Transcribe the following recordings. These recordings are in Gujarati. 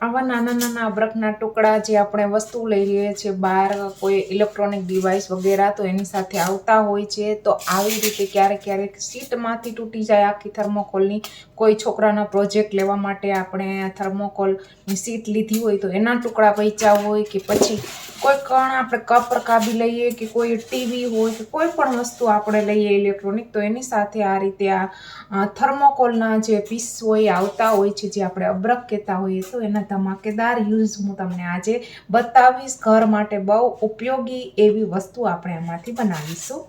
આવા નાના નાના અબ્રકના ટુકડા જે આપણે વસ્તુ લઈ લઈએ છીએ બહાર કોઈ ઇલેક્ટ્રોનિક ડિવાઇસ વગેરે, તો એની સાથે આવતા હોય છે, તો આવી રીતે ક્યારેક ક્યારેક સીટમાંથી તૂટી જાય આખી થર્મોકોલની. કોઈ છોકરાના પ્રોજેક્ટ લેવા માટે આપણે થર્મોકોલની સીટ લીધી હોય, તો એના ટુકડા વેચ્યા હોય કે પછી કોઈ કણ આપણે કપ રકાબી લઈએ કે કોઈ ટીવી હોય કે કોઈ પણ વસ્તુ આપણે લઈએ ઇલેક્ટ્રોનિક તો એની સાથે આ રીતે આ થર્મોકોલના જે પીસ હોય, આવતા હોય છે, જે આપણે અબ્રક કહેતા હોઈએ, તો એના ધમાકેદાર યુઝ હું તમને આજે બતાવીશ. ઘર માટે બહુ ઉપયોગી એવી વસ્તુ આપણે એમાંથી બનાવીશું.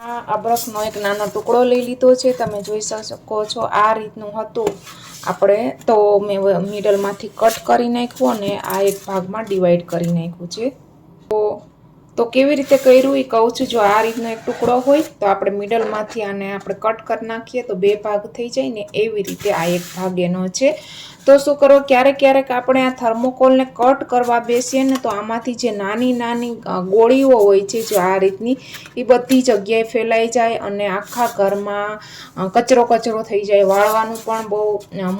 આ અબ્રખનો એક નાનો ટુકડો લઈ લીધો છે. તમે જોઈ શકો છો આ રીતનું હતું. આપણે તો મેં મિડલમાંથી કટ કરી નાખ્યું અને આ એક ભાગમાં ડિવાઈડ કરી નાખ્યું છે. તો તો કેવી રીતે કર્યું એ કહું છું. જો આ રીતનો એક ટુકડો હોય તો આપણે મિડલમાંથી આને આપણે કટ કરી નાખીએ તો બે ભાગ થઈ જાય ને એવી રીતે આ એક ભાગ એનો છે. તો શું કરો? ક્યારેક ક્યારેક આપણે આ થર્મોકોલને કટ કરવા બેસીએ ને તો આમાંથી જે નાની નાની ગોળીઓ હોય છે જો આ રીતની, એ બધી જગ્યાએ ફેલાઈ જાય અને આખા ઘરમાં કચરો કચરો થઈ જાય. વાળવાનું પણ બહુ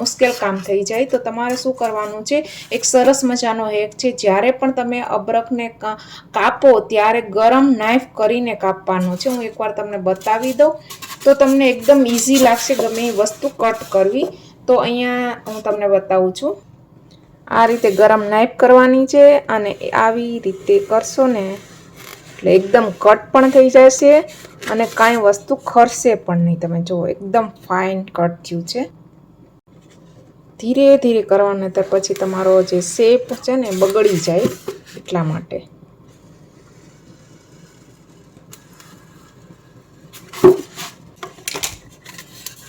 મુશ્કેલ કામ થઈ જાય. તો તમારે શું કરવાનું છે? એક સરસ મજાનો હેક છે. જ્યારે પણ તમે અબરકને કાપો ત્યારે ગરમ નાઈફ કરીને કાપવાનો છે. હું એકવાર તમને બતાવી દઉં. તો તમને એકદમ ઇઝી લાગશે ગમે એ વસ્તુ કટ કરવી. તો અહીંયા હું તમને બતાવું છું. આ રીતે ગરમ નાઈફ કરવાની છે અને આવી રીતે કરશો ને એટલે એકદમ કટ પણ થઈ જશે અને કાંઈ વસ્તુ ખરશે પણ નહીં. તમે જુઓ, એકદમ ફાઇન કટ થયું છે. ધીરે ધીરે કરવાનું તો પછી તમારો જે શેપ છે ને બગડી જાય એટલા માટે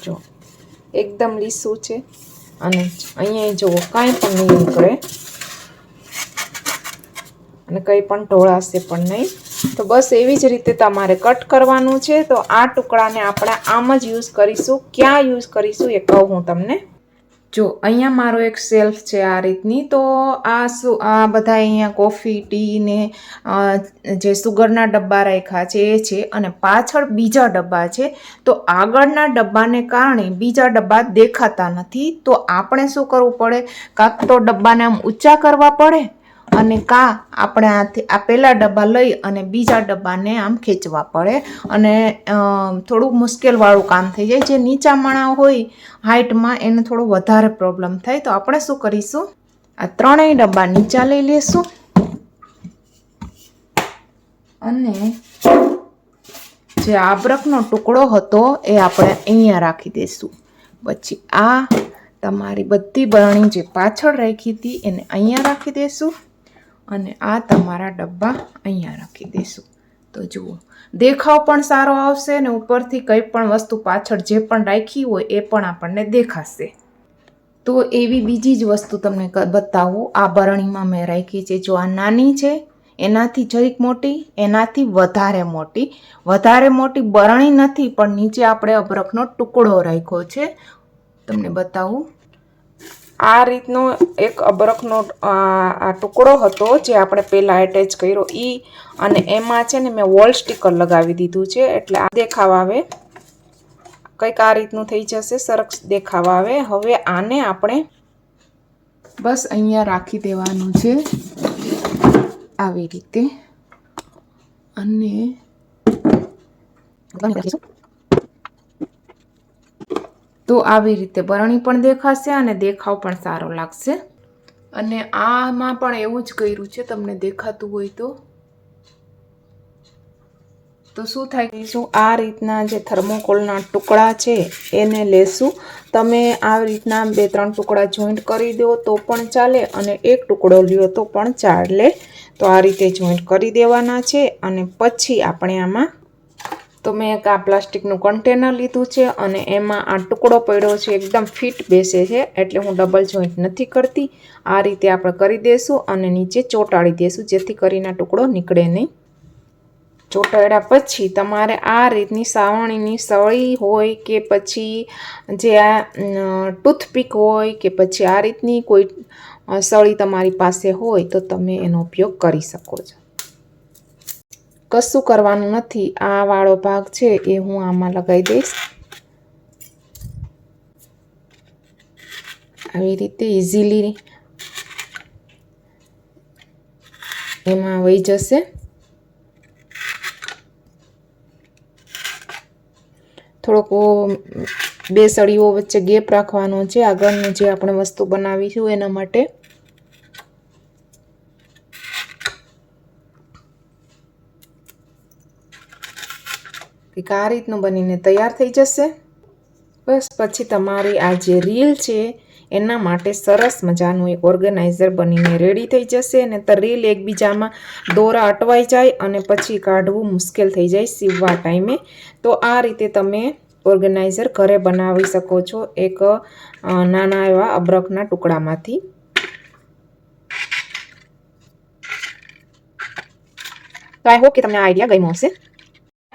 જો એકદમ લીસું છે. અને અહીંયા જુઓ, કાંઈ પણ નહીં નીકળે. અને કંઈ પણ ઢોળાશે પણ નહીં. તો બસ એવી જ રીતે તમારે કટ કરવાનું છે. તો આ ટુકડાને આપણે આમ જ યુઝ કરીશું. ક્યાં યુઝ કરીશું એ કહું હું તમને. જો અહીંયા મારો એક સેલ્ફ છે આ રીતની, તો આ શું આ બધા અહીંયા કોફી ટી ને જે સુગરના ડબ્બા રાખ્યા છે એ છે અને પાછળ બીજા ડબ્બા છે. તો આગળના ડબ્બાને કારણે બીજા ડબ્બા દેખાતા નથી. તો આપણે શું કરવું પડે? કાં તો ડબ્બાને આમ ઊંચા કરવા પડે? અને કાં આપણે આથી આ પહેલા ડબ્બા લઈ અને બીજા ડબ્બાને આમ ખેંચવા પડે. અને થોડુંક થોડું મુશ્કેલવાળું કામ થઈ જાય. જે નીચા માણા હોય હાઇટમાં એને થોડો વધારે પ્રોબ્લેમ થાય. તો આપણે શું કરીશું? આ ત્રણેય ડબ્બા નીચા લઈ લેશું. અને જે આબ્રકનો ટુકડો હતો, એ આપણે અહીંયા રાખી દઈશું. પછી આ તમારી બધી બરણી જે પાછળ રાખી હતી, એને અહીંયા રાખી દઈશું. અને આ તમારા ડબ્બા અહીંયા રાખી દઈશું. તો જુઓ, દેખાવ પણ સારો આવશે ને ઉપરથી કંઈ પણ વસ્તુ પાછળ જે પણ રાખી હોય એ પણ આપણને દેખાશે. તો એવી બીજી જ વસ્તુ તમને બતાવું. આ બરણીમાં મેં રાખી છે. જો આ નાની છે, એનાથી જરીક મોટી, એનાથી વધારે મોટી. વધારે મોટી બરણી નથી, પણ નીચે આપણે અબરખનો ટુકડો રાખ્યો છે. તમને બતાવું. આ રીતનો એક અબરખનો આ આ ટુકડો હતો જે આપણે પહેલાં એટેચ કર્યો. એ અને એમાં છે ને મેં વોલ સ્ટીકર લગાવી દીધું છે. એટલે આ દેખાવ આવે. કંઈક આ રીતનું થઈ જશે, સરસ દેખાવ આવે. હવે આને આપણે બસ અહીંયા રાખી દેવાનું છે. આવી રીતે. અને તો આવી રીતે બરણી પણ દેખાશે અને દેખાવ પણ સારો લાગશે. અને આમાં પણ એવું જ કર્યું છે તમને દેખાતું હોય તો. તો શું થાય? કે શું આ રીતના જે થર્મોકોલના ટુકડા છે એને લેશું. તમે આ રીતના બે ત્રણ ટુકડા જોઈન્ટ કરી દો તો પણ ચાલે અને એક ટુકડો લ્યો તો પણ ચાલે. તો આ રીતે જોઈન્ટ કરી દેવાના છે અને પછી આપણે આમાં તો મેં એક આ પ્લાસ્ટિકનું કન્ટેનર લીધું છે અને એમાં આ ટુકડો પડ્યો છે, એકદમ ફિટ બેસે છે, એટલે હું ડબલ જોઈન્ટ નથી કરતી. આ રીતે આપણે કરી દઈશું અને નીચે ચોંટાડી દઈશું જેથી કરીને ટુકડો નીકળે નહીં. ચોંટાડ્યા પછી તમારે આ રીતની સાવણીની સળી હોય કે પછી જે આ ટૂથપીક હોય કે પછી આ રીતની કોઈ સળી તમારી પાસે હોય તો તમે એનો ઉપયોગ કરી શકો છો. કશું કરવાનું નથી. આ વાળો ભાગ છે એ હું આમાં લગાવી દઈશ. આવી રીતે ઇઝીલી એમાં વહી જશે. થોડોક બે સળીઓ વચ્ચે ગેપ રાખવાનો છે. આગળનું જે આપણે વસ્તુ બનાવીશું એના માટે કંઈક આ રીતનું બનીને તૈયાર થઈ જશે. બસ પછી તમારી આ જે રીલ છે, એના માટે સરસ મજાનું એક ઓર્ગેનાઇઝર બનીને રેડી થઈ જશે અને તો રીલ એકબીજામાં દોરા અટવાઈ જાય અને પછી કાઢવું મુશ્કેલ થઈ જાય સીવવા ટાઈમે. તો આ રીતે તમે ઓર્ગેનાઇઝર ઘરે બનાવી શકો છો એક નાના એવા અબરખના ટુકડામાંથી. તો આઈ હોપ કે તમને આઈડિયા ગમ્યો હશે.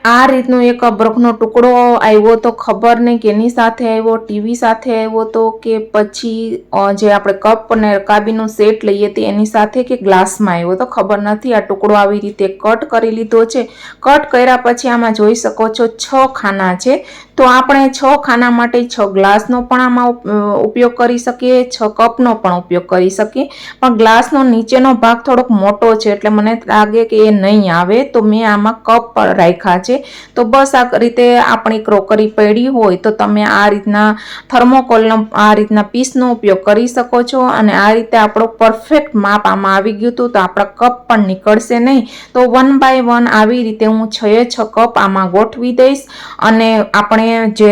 આ રીતનો એક અબરખનો ટુકડો આવ્યો તો ખબર નહીં કેની સાથે આવ્યો, ટીવી સાથે આવ્યો તો કે પછી જે આપણે કપ અને રકાબીનું સેટ લઈએ તે એની સાથે કે ગ્લાસમાં આવ્યો તો ખબર નથી. આ ટુકડો આવી રીતે કટ કરી લીધો છે. કટ કર્યા પછી આમાં જોઈ શકો છો છ ખાના છે. તો આપણે છ ખાના માટે છ ગ્લાસનો પણ આમાં ઉપયોગ કરી શકીએ, છ કપનો પણ ઉપયોગ કરી શકીએ. પણ ગ્લાસનો નીચેનો ભાગ થોડોક મોટો છે, એટલે મને લાગે કે એ નહીં આવે, તો મેં આમાં કપ રાખ્યા છે. તો બસ આ રીતે આપણી ક્રોકરી પડી હોય, તો તમે આ રીતના થર્મોકોલનો આ રીતના પીસનો ઉપયોગ કરી શકો છો. અને આ રીતે આપણો પરફેક્ટ માપ આમાં આવી ગયું હતું, તો આપણા કપ પણ નીકળશે નહીં. તો વન બાય વન આવી રીતે હું છએ છ કપ આમાં ગોઠવી દઈશ. અને આપણે જે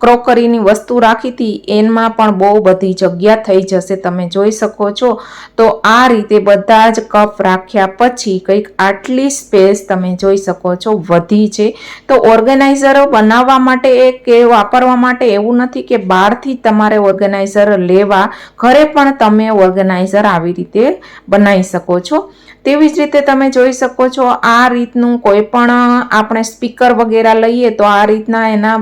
ક્રોકરીની વસ્તુ રાખી હતી એમાં પણ બહુ બધી જગ્યા થઈ જશે. તમે જોઈ શકો છો. તો આ રીતે બધા જ કપ રાખ્યા પછી કંઈક આટલી સ્પેસ તમે જોઈ શકો છો, વધી છે. તો ઓર્ગેનાઇઝરો બનાવવા માટે કે વાપરવા માટે એવું નથી કે બહારથી તમારે ઓર્ગેનાઇઝર લેવા, ઘરે પણ તમે ઓર્ગેનાઇઝર આવી રીતે બનાવી શકો છો. તેવી જ રીતે તમે જોઈ શકો છો આ રીતનું કોઈ પણ આપણે સ્પીકર વગેરે લઈએ તો આ રીતના એના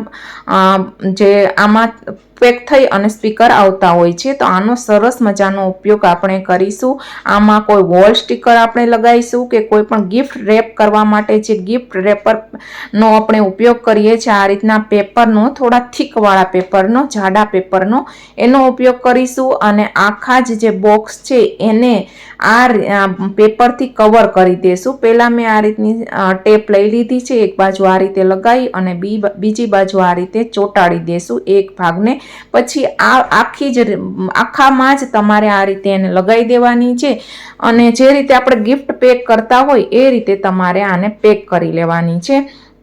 જે આમાં પેક થઈ અને સ્પીકર આવતા હોય છે, તો આનો સરસ મજાનો ઉપયોગ આપણે કરીશું. આમાં કોઈ વોલ સ્ટીકર આપણે લગાવીશું કે કોઈ પણ ગિફ્ટ રેપ કરવા માટે જે ગિફ્ટ રેપરનો આપણે ઉપયોગ કરીએ છીએ, આ રીતના પેપરનો થોડા થીકવાળા પેપરનો જાડા પેપરનો એનો ઉપયોગ કરીશું અને આખા જ જે બોક્સ છે, એને આ પેપરથી કવર કરી દેશું. પહેલાં મેં આ રીતની ટેપ લઈ લીધી છે, એક બાજુ આ રીતે લગાવી અને બી, બીજી બાજુ આ રીતે ચોંટાડી દેશું, એક ભાગને પછી આ આખી જ આખામાં જ તમારે આ રીતે એને લગાવી દેવાની છે. અને જે રીતે આપણે ગિફ્ટ પેક કરતા હોય એ રીતે તમારે આને પેક કરી લેવાની છે.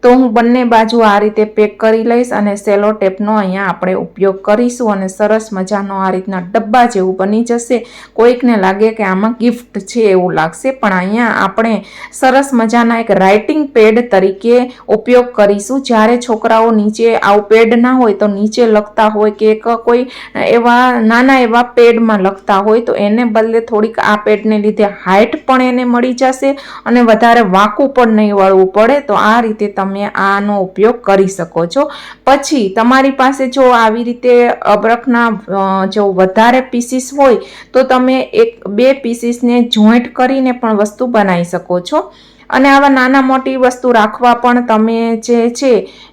તો હું બંને બાજુ આ રીતે પેક કરી લઈશ અને સેલો ટેપનો અહીંયા આપણે ઉપયોગ કરીશું અને સરસ મજાનો આ રીતના ડબ્બા જેવું બની જશે. કોઈકને લાગે કે આમાં ગિફ્ટ છે એવું લાગશે, પણ અહીંયા આપણે સરસ મજાના એક રાઇટિંગ પેડ તરીકે ઉપયોગ કરીશું. જ્યારે છોકરાઓ નીચે આવું પેડ ના હોય તો નીચે લખતા હોય કે કોઈ એવા નાના એવા પેડમાં લખતા હોય, તો એને બદલે થોડીક આ પેડને લીધે હાઇટ પણ એને મળી જશે અને વધારે વાંકું પણ નહીં વળવું પડે. તો આ રીતે તમે આનો ઉપયોગ કરી શકો છો. પછી તમારી પાસે જો આવી રીતે અબરખના જો વધારે પીસીસ હોય, તો તમે એક, બે પીસીસને જોઈન્ટ કરીને પણ વસ્તુ બનાવી શકો છો. અને આવા નાના મોટી વસ્તુ રાખવા પણ તમે જે છે,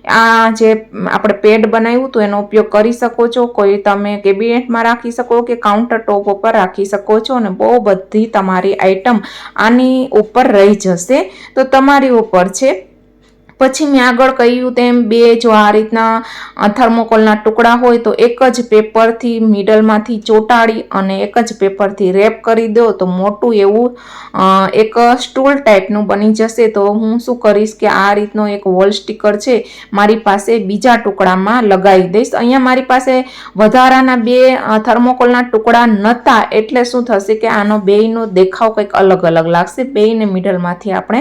આ જે આપણે પેડ બનાવ્યું હતું, એનો ઉપયોગ કરી શકો છો. કોઈ તમે કેબિનેટમાં રાખી શકો કે કાઉન્ટર ટોપ ઉપર રાખી શકો છો અને બહુ બધી તમારી આઈટમ આની ઉપર રહી જશે. તો તમારી ઉપર છે. પછી મેં આગળ કહ્યું તેમ બે જો આ રીતના થર્મોકોલના ટુકડા હોય તો એક જ પેપરથી મિડલમાંથી ચોંટાડી અને એક જ પેપરથી રેપ કરી દો. તો મોટું એવું એક સ્ટૂલ ટાઈપનું બની જશે. તો હું શું કરીશ કે આ રીતનો એક વોલ સ્ટીકર છે મારી પાસે બીજા ટુકડામાં લગાવી દઈશ. અહીંયા મારી પાસે વધારાના બે થર્મોકોલના ટુકડા નહોતા એટલે શું થશે કે આનો બેયનો દેખાવ કંઈક અલગ અલગ લાગશે. બેયને મિડલમાંથી આપણે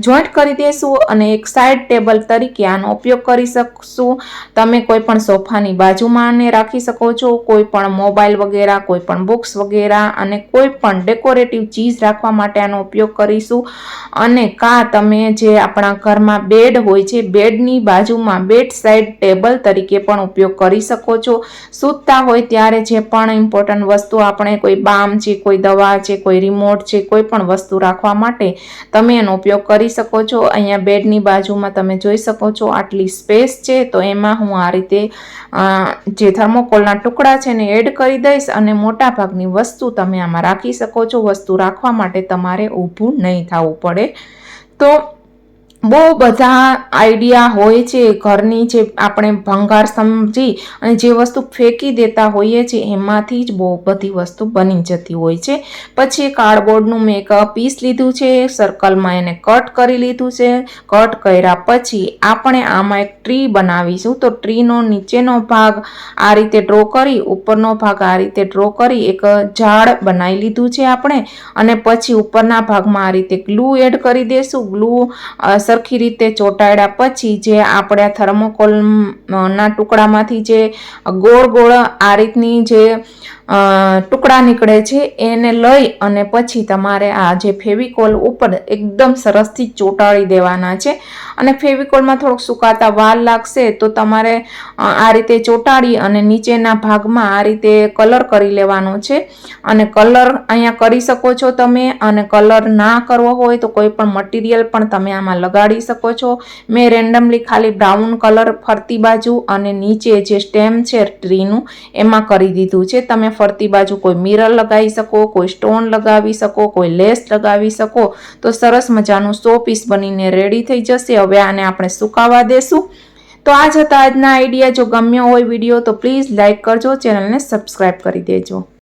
જોઈન્ટ કરી દેશું અને એક સાઈડ ટેબલ તરીકે આનો ઉપયોગ કરી શકશું. તમે કોઈ પણ સોફાની બાજુમાં આને રાખી શકો છો, કોઈ પણ મોબાઈલ વગેરે, કોઈ પણ બુક્સ વગેરે અને કોઈ પણ ડેકોરેટિવ ચીજ રાખવા માટે આનો ઉપયોગ કરીશું. અને કા તમે જે આપણા ઘરમાં બેડ હોય છે બેડની બાજુમાં બેડ સાઈડ ટેબલ તરીકે પણ ઉપયોગ કરી શકો છો. સૂતા હોય ત્યારે જે પણ ઇમ્પોર્ટન્ટ વસ્તુ આપણે કોઈ બામ છે, કોઈ દવા છે, કોઈ રિમોટ છે, કોઈ પણ વસ્તુ રાખવા માટે તમે એનો ઉપયોગ કરી શકો છો. અહીંયા બેડની બાજુમાં તમે જોઈ શકો છો આટલી સ્પેસ છે. તો એમાં હું આ રીતે જે થર્મોકોલના ટુકડા છે ને એડ કરી દઈશ અને મોટા ભાગની વસ્તુ તમે આમાં રાખી શકો છો. વસ્તુ રાખવા માટે તમારે ઊભું નહીં થવું પડે. તો બહુ બધા આઈડિયા હોય છે, ઘરની જે આપણે ભંગાર સમજી અને જે વસ્તુ ફેંકી દેતા હોઈએ છીએ, એમાંથી જ બહુ બધી વસ્તુ બની જતી હોય છે. પછી કાર્ડબોર્ડનું મેં એક પીસ લીધું છે સર્કલમાં એને કટ કરી લીધું છે. કટ કર્યા પછી આપણે આમાં એક ટ્રી બનાવીશું. તો ટ્રીનો નીચેનો ભાગ આ રીતે ડ્રો કરી, ઉપરનો ભાગ આ રીતે ડ્રો કરી, એક ઝાડ બનાવી લીધું છે આપણે. અને પછી ઉપરના ભાગમાં આ રીતે ગ્લુ એડ કરી દેશું. ગ્લુ સરખી રીતે ચોંટાડ્યા પછી જે આપણે થર્મોકોલના ટુકડામાંથી જે ગોળ ગોળ આ રીતની જે ટુકડા નીકળે છે, એને લઈ અને પછી તમારે આ જે ફેવિકોલ ઉપર એકદમ સરસથી ચોંટાડી દેવાના છે. અને ફેવિકોલમાં થોડોક સુકાતા વાર લાગશે તો તમારે આ રીતે ચોંટાડી અને નીચેના ભાગમાં આ રીતે કલર કરી લેવાનો છે. અને કલર અહીંયા કરી શકો છો તમે અને કલર ના કરવો હોય તો કોઈ પણ મટીરિયલ પણ તમે આમાં લગાડી શકો છો. મેં રેન્ડમલી ખાલી બ્રાઉન કલર ફરતી બાજુ અને નીચે જે સ્ટેમ છે, ટ્રીનું, એમાં કરી દીધું છે. તમે ફરતી બાજુ કોઈ મિરર લગાવી શકો, કોઈ સ્ટોન લગાવી શકો, કોઈ લેસ લગાવી શકો, તો સરસ મજાનું સો પીસ બનીને રેડી થઈ જશે. હવે આને આપણે સુકાવા દેશું. તો આ જતા આજના આઈડિયા જો ગમ્યો હોય વીડિયો તો પ્લીઝ લાઇક કરજો, ચેનલને સબસ્ક્રાઈબ કરી દેજો.